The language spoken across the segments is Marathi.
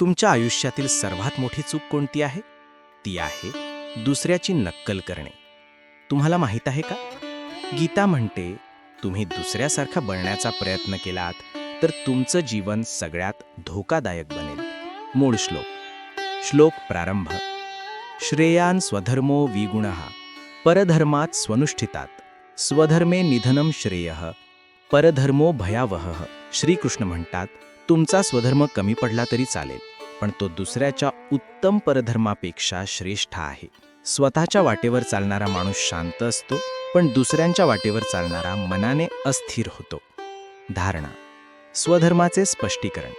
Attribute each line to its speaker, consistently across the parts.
Speaker 1: तुमच्या आयुष्यातील सर्वात मोठी चूक कोणती आहे? ती आहे दुसऱ्याची नक्कल करणे. तुम्हाला माहीत आहे का? गीता म्हणते तुम्ही दुसऱ्यासारखा बनण्याचा प्रयत्न केलात तर तुमचं जीवन सगळ्यात धोकादायक बनेल. मूळ श्लोक. श्लोक प्रारंभ. श्रेयान स्वधर्मो विगुण परधर्मात स्वनुष्ठितात स्वधर्मे निधनम श्रेय परधर्मो भयावह। श्रीकृष्ण म्हणतात तुमचा स्वधर्म कमी पडला तरी चालेल पण तो दुसऱ्याच्या उत्तम परधर्मापेक्षा श्रेष्ठ आहे. स्वतःच्या वाटेवर चालणारा माणूस शांत असतो पण दुसऱ्यांच्या वाटेवर चालणारा मनाने अस्थिर होतो. धारणा. स्वधर्माचे स्पष्टीकरण.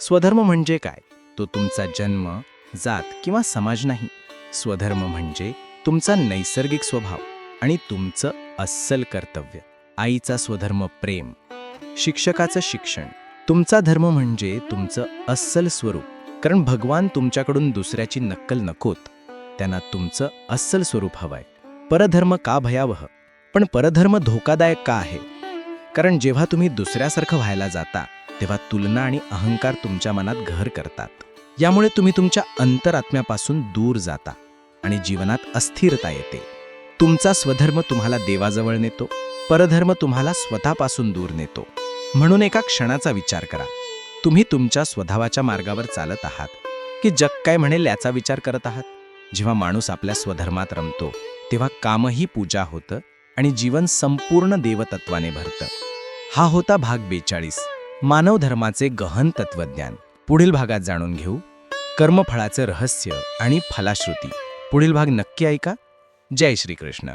Speaker 1: स्वधर्म म्हणजे काय? तो तुमचा जन्म जात किंवा समाज नाही. स्वधर्म म्हणजे तुमचा नैसर्गिक स्वभाव आणि तुमचं अस्सल कर्तव्य. आईचा स्वधर्म प्रेम. शिक्षकाचं शिक्षण. तुमचा धर्म म्हणजे तुमचं अस्सल स्वरूप. कारण भगवान तुमच्याकडून दुसऱ्याची नक्कल नकोत. त्यांना तुमचं अस्सल स्वरूप हवंय. परधर्म का भयावह? पण परधर्म धोकादायक का आहे? कारण जेव्हा तुम्ही दुसऱ्यासारखं व्हायला जाता तेव्हा तुलना आणि अहंकार तुमच्या मनात घर करतात. यामुळे तुम्ही तुमच्या अंतरात्म्यापासून दूर जाता आणि जीवनात अस्थिरता येते. तुमचा स्वधर्म तुम्हाला देवाजवळ नेतो. परधर्म तुम्हाला स्वतःपासून दूर नेतो. म्हणून एका क्षणाचा विचार करा. तुम्ही तुमच्या स्वभावाच्या मार्गावर चालत आहात. की जग काय म्हणेल याचा विचार करत आहात? जेव्हा माणूस आपल्या स्वधर्मात रमतो तेव्हा कामही पूजा होतं आणि जीवन संपूर्ण देवतत्वाने भरतं. हा होता भाग बेचाळीस. मानव धर्माचे गहन तत्वज्ञान पुढील भागात जाणून घेऊ. कर्मफळाचं रहस्य आणि फलाश्रुती. पुढील भाग नक्की ऐका. जय श्रीकृष्ण.